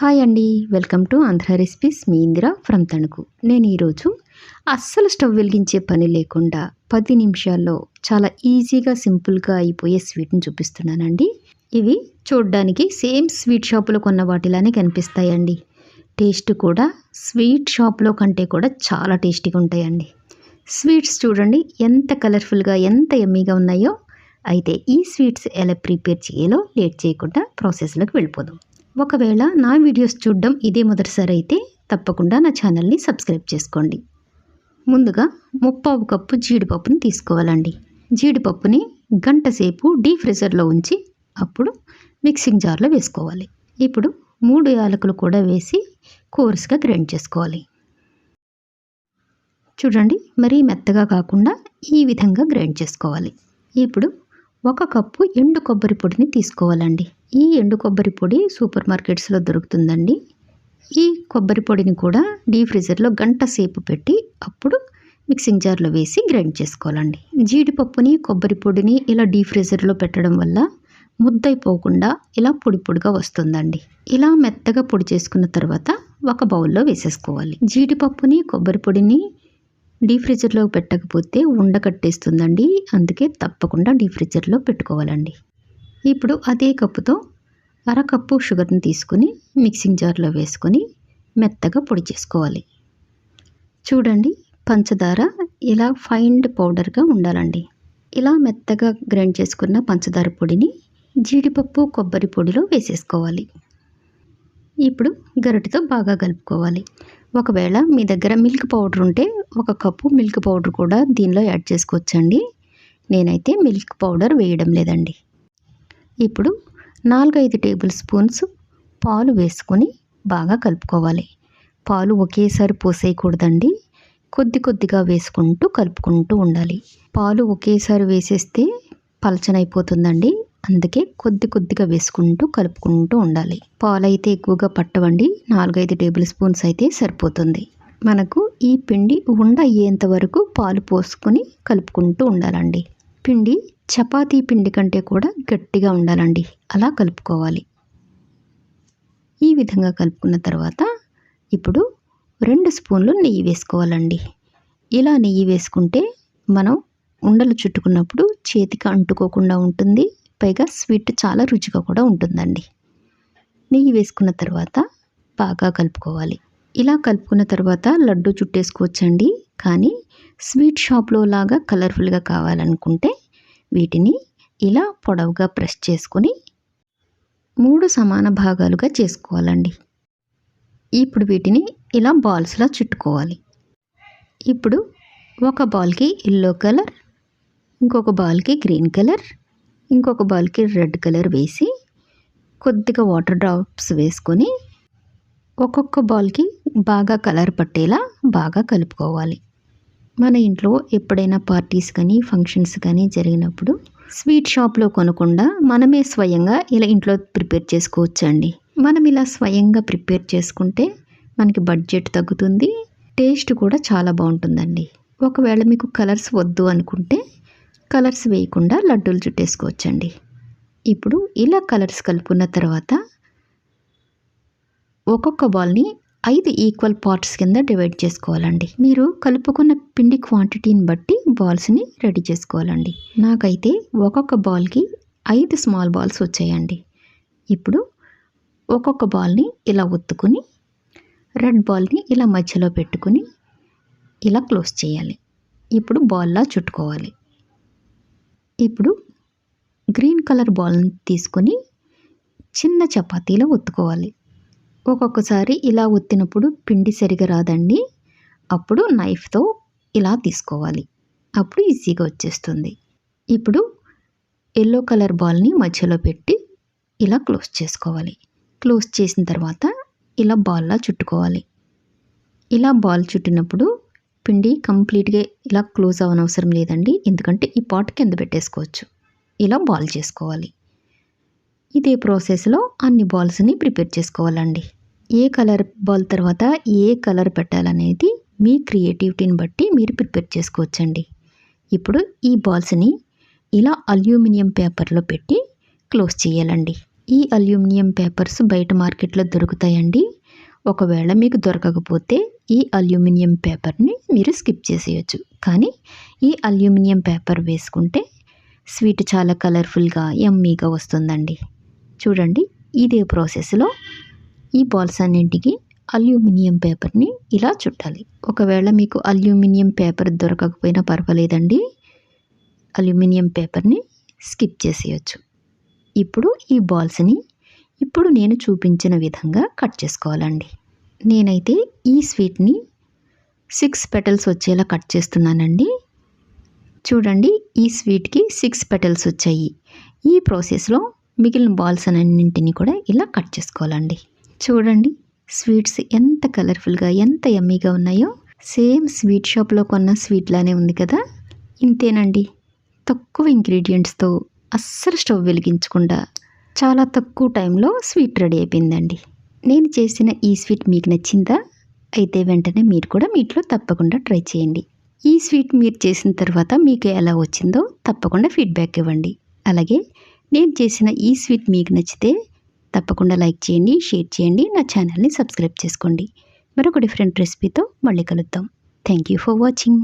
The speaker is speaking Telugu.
హాయ్ అండి. Welcome to Andhra recipes. Me Indira from Tanuku. నేను ఈరోజు అస్సలు స్టవ్ వెలిగించే పని లేకుండా పది నిమిషాల్లో చాలా ఈజీగా సింపుల్గా అయిపోయే స్వీట్ని చూపిస్తున్నానండి. ఇవి చూడ్డానికి సేమ్ స్వీట్ షాపులో కొన్న వాటిలానే కనిపిస్తాయండి. టేస్ట్ కూడా స్వీట్ షాప్లో కంటే కూడా చాలా టేస్టీగా ఉంటాయండి. స్వీట్స్ చూడండి ఎంత కలర్ఫుల్గా ఎంత ఎమ్మీగా ఉన్నాయో. అయితే ఈ స్వీట్స్ ఎలా ప్రిపేర్ చేయాలో లేట్ చేయకుండా ప్రాసెస్లోకి వెళ్ళిపోదాం. ఒకవేళ నా వీడియోస్ చూడడం ఇదే మొదటిసారి అయితే తప్పకుండా నా ఛానల్ని సబ్స్క్రైబ్ చేసుకోండి. ముందుగా ముప్పావు కప్పు జీడిపప్పుని తీసుకోవాలండి. జీడిపప్పుని గంట సేపు ఫ్రిజర్లో ఉంచి అప్పుడు మిక్సింగ్ జార్లో వేసుకోవాలి. ఇప్పుడు మూడు యాలకులు కూడా వేసి కోర్స్గా గ్రైండ్ చేసుకోవాలి. చూడండి మరీ మెత్తగా కాకుండా ఈ విధంగా గ్రైండ్ చేసుకోవాలి. ఇప్పుడు ఒక కప్పు ఎండు కొబ్బరి పొడిని తీసుకోవాలండి. ఈ ఎండు కొబ్బరి పొడి సూపర్ మార్కెట్స్లో దొరుకుతుందండి. ఈ కొబ్బరి పొడిని కూడా డీ ఫ్రీజర్లో గంట సేపు పెట్టి అప్పుడు మిక్సింగ్ జార్లో వేసి గ్రైండ్ చేసుకోవాలండి. జీడిపప్పుని కొబ్బరి పొడిని ఇలా డీ ఫ్రీజర్లో పెట్టడం వల్ల ముద్దైపోకుండా ఇలా పొడి పొడిగా వస్తుందండి. ఇలా మెత్తగా పొడి చేసుకున్న తర్వాత ఒక బౌల్లో వేసేసుకోవాలి. జీడిపప్పుని కొబ్బరి పొడిని డీ ఫ్రిడ్జర్లో పెట్టకపోతే ఉండకట్టేస్తుందండి అందుకే తప్పకుండా డీ ఫ్రిడ్జర్లో పెట్టుకోవాలండి. ఇప్పుడు అదే కప్పుతో అరకప్పు షుగర్ని తీసుకుని మిక్సింగ్ జార్లో వేసుకొని మెత్తగా పొడి చేసుకోవాలి. చూడండి పంచదార ఇలా ఫైండ్ పౌడర్గా ఉండాలండి. ఇలా మెత్తగా గ్రైండ్ చేసుకున్న పంచదార పొడిని జీడిపప్పు కొబ్బరి పొడిలో వేసేసుకోవాలి. ఇప్పుడు గరిటతో బాగా కలుపుకోవాలి. ఒకవేళ మీ దగ్గర మిల్క్ పౌడర్ ఉంటే ఒక కప్పు మిల్క్ పౌడర్ కూడా దీనిలో యాడ్ చేసుకోవచ్చండి. నేనైతే మిల్క్ పౌడర్ వేయడం లేదండి. ఇప్పుడు నాలుగైదు టేబుల్ స్పూన్స్ పాలు వేసుకొని బాగా కలుపుకోవాలి. పాలు ఒకేసారి పోసేయకూడదండి. కొద్ది కొద్దిగా వేసుకుంటూ కలుపుకుంటూ ఉండాలి. పాలు ఒకేసారి వేసేస్తే పలచనైపోతుందండి. అందుకే కొద్ది కొద్దిగా వేసుకుంటూ కలుపుకుంటూ ఉండాలి. పాలైతే ఎక్కువగా పట్టవండి. నాలుగైదు టేబుల్ స్పూన్స్ అయితే సరిపోతుంది. మనకు ఈ పిండి ఉండ అయ్యేంత వరకు పాలు పోసుకొని కలుపుకుంటూ ఉండాలండి. పిండి చపాతీ పిండి కంటే కూడా గట్టిగా ఉండాలండి. అలా కలుపుకోవాలి. ఈ విధంగా కలుపుకున్న తర్వాత ఇప్పుడు రెండు స్పూన్లు నెయ్యి వేసుకోవాలండి. ఇలా నెయ్యి వేసుకుంటే మనం ఉండలు చుట్టుకున్నప్పుడు చేతికి అంటుకోకుండా ఉంటుంది. పైగా స్వీట్ చాలా రుచిగా కూడా ఉంటుందండి. నెయ్యి వేసుకున్న తర్వాత బాగా కలుపుకోవాలి. ఇలా కలుపుకున్న తర్వాత లడ్డు చుట్టేసుకోవచ్చండి. కానీ స్వీట్ షాప్లో లాగా కలర్ఫుల్గా కావాలనుకుంటే వీటిని ఇలా పొడవుగా ప్రెస్ చేసుకొని మూడు సమాన భాగాలుగా చేసుకోవాలండి. ఇప్పుడు వీటిని ఇలా బాల్స్లా చుట్టుకోవాలి. ఇప్పుడు ఒక బాల్కి ఎల్లో కలర్ ఇంకొక బాల్కి గ్రీన్ కలర్ ఇంకొక బాల్కి రెడ్ కలర్ వేసి కొద్దిగా వాటర్ డ్రాప్స్ వేసుకొని ఒక్కొక్క బాల్కి బాగా కలర్ పట్టేలా బాగా కలుపుకోవాలి. మన ఇంట్లో ఎప్పుడైనా పార్టీస్ కానీ ఫంక్షన్స్ కానీ జరిగినప్పుడు స్వీట్ షాప్లో కొనకుండా మనమే స్వయంగా ఇలా ఇంట్లో ప్రిపేర్ చేసుకోవచ్చు అండి మనం ఇలా స్వయంగా ప్రిపేర్ చేసుకుంటే మనకి బడ్జెట్ తగ్గుతుంది టేస్ట్ కూడా చాలా బాగుంటుందండి. ఒకవేళ మీకు కలర్స్ వద్దు అనుకుంటే కలర్స్ వేయకుండా లడ్డూలు చుట్టేసుకోవచ్చండి. ఇప్పుడు ఇలా కలర్స్ కలుపుకున్న తర్వాత ఒక్కొక్క బాల్ని ఐదు ఈక్వల్ పార్ట్స్ కింద డివైడ్ చేసుకోవాలండి. మీరు కలుపుకున్న పిండి క్వాంటిటీని బట్టి బాల్స్ని రెడీ చేసుకోవాలండి. నాకైతే ఒక్కొక్క బాల్కి ఐదు స్మాల్ బాల్స్ వచ్చాయండి. ఇప్పుడు ఒక్కొక్క బాల్ని ఇలా ఒత్తుకుని రెడ్ బాల్ని ఇలా మధ్యలో పెట్టుకుని ఇలా క్లోజ్ చేయాలి. ఇప్పుడు బాల్లా చుట్టుకోవాలి. ఇప్పుడు గ్రీన్ కలర్ బాల్ని తీసుకొని చిన్న చపాతీలో ఒత్తుకోవాలి. ఒక్కొక్కసారి ఇలా ఒత్తినప్పుడు పిండి సరిగా రాదండి. అప్పుడు నైఫ్తో ఇలా తీసుకోవాలి. అప్పుడు ఈజీగా వచ్చేస్తుంది. ఇప్పుడు ఎల్లో కలర్ బాల్ని మధ్యలో పెట్టి ఇలా క్లోజ్ చేసుకోవాలి. క్లోజ్ చేసిన తర్వాత ఇలా బాల్లా చుట్టుకోవాలి. ఇలా బాల్ చుట్టినప్పుడు పిండి కంప్లీట్గా ఇలా క్లోజ్ అవ్వనవసరం లేదండి. ఎందుకంటే ఈ పాట్ కింద పెట్టేసుకోవచ్చు. ఇలా బాల్ చేసుకోవాలి. ఇదే ప్రాసెస్లో అన్ని బాల్స్ని ప్రిపేర్ చేసుకోవాలండి. ఏ కలర్ బాల్ తర్వాత ఏ కలర్ పెట్టాలనేది మీ క్రియేటివిటీని బట్టి మీరు ప్రిపేర్ చేసుకోవచ్చండి. ఇప్పుడు ఈ బాల్స్ని ఇలా అల్యూమినియం పేపర్లో పెట్టి క్లోజ్ చేయాలండి. ఈ అల్యూమినియం పేపర్స్ బయట మార్కెట్లో దొరుకుతాయండి. ఒకవేళ మీకు దొరకకపోతే ఈ అల్యూమినియం పేపర్ని మీరు స్కిప్ చేసేయచ్చు. కానీ ఈ అల్యూమినియం పేపర్ వేసుకుంటే స్వీట్ చాలా కలర్ఫుల్గా యమ్మీగా వస్తుందండి. చూడండి ఇదే ప్రాసెస్లో ఈ బాల్స్ అన్నింటికి అల్యూమినియం పేపర్ని ఇలా చుట్టాలి. ఒకవేళ మీకు అల్యూమినియం పేపర్ దొరకకపోయినా పర్వాలేదండి. అల్యూమినియం పేపర్ని స్కిప్ చేసేయచ్చు. ఇప్పుడు ఈ బాల్స్ని ఇప్పుడు నేను చూపించిన విధంగా కట్ చేసుకోవాలండి. నేనైతే ఈ స్వీట్ని సిక్స్ పెటల్స్ వచ్చేలా కట్ చేస్తున్నానండి. చూడండి ఈ స్వీట్కి సిక్స్ పెటల్స్ వచ్చాయి. ఈ ప్రాసెస్లో మిగిలిన బాల్స్ అన్నింటినీ కూడా ఇలా కట్ చేసుకోవాలండి. చూడండి స్వీట్స్ ఎంత కలర్ఫుల్గా ఎంత ఎమ్మీగా ఉన్నాయో. సేమ్ స్వీట్ షాప్లో కొన్న స్వీట్లానే ఉంది కదా. ఇంతేనండి. తక్కువ ఇంగ్రీడియంట్స్తో అస్సలు స్టవ్ వెలిగించకుండా చాలా తక్కువ టైంలో స్వీట్ రెడీ అయిపోయిందండి. నేను చేసిన ఈ స్వీట్ మీకు నచ్చిందా? అయితే వెంటనే మీరు కూడా మీ ఇంట్లో తప్పకుండా ట్రై చేయండి. ఈ స్వీట్ మీరు చేసిన తర్వాత మీకు ఎలా వచ్చిందో తప్పకుండా ఫీడ్బ్యాక్ ఇవ్వండి. అలాగే నేను చేసిన ఈ స్వీట్ మీకు నచ్చితే తప్పకుండా లైక్ చేయండి షేర్ చేయండి నా ఛానల్ని సబ్స్క్రైబ్ చేసుకోండి. మరొక డిఫరెంట్ రెసిపీతో మళ్ళీ కలుద్దాం. Thank you for watching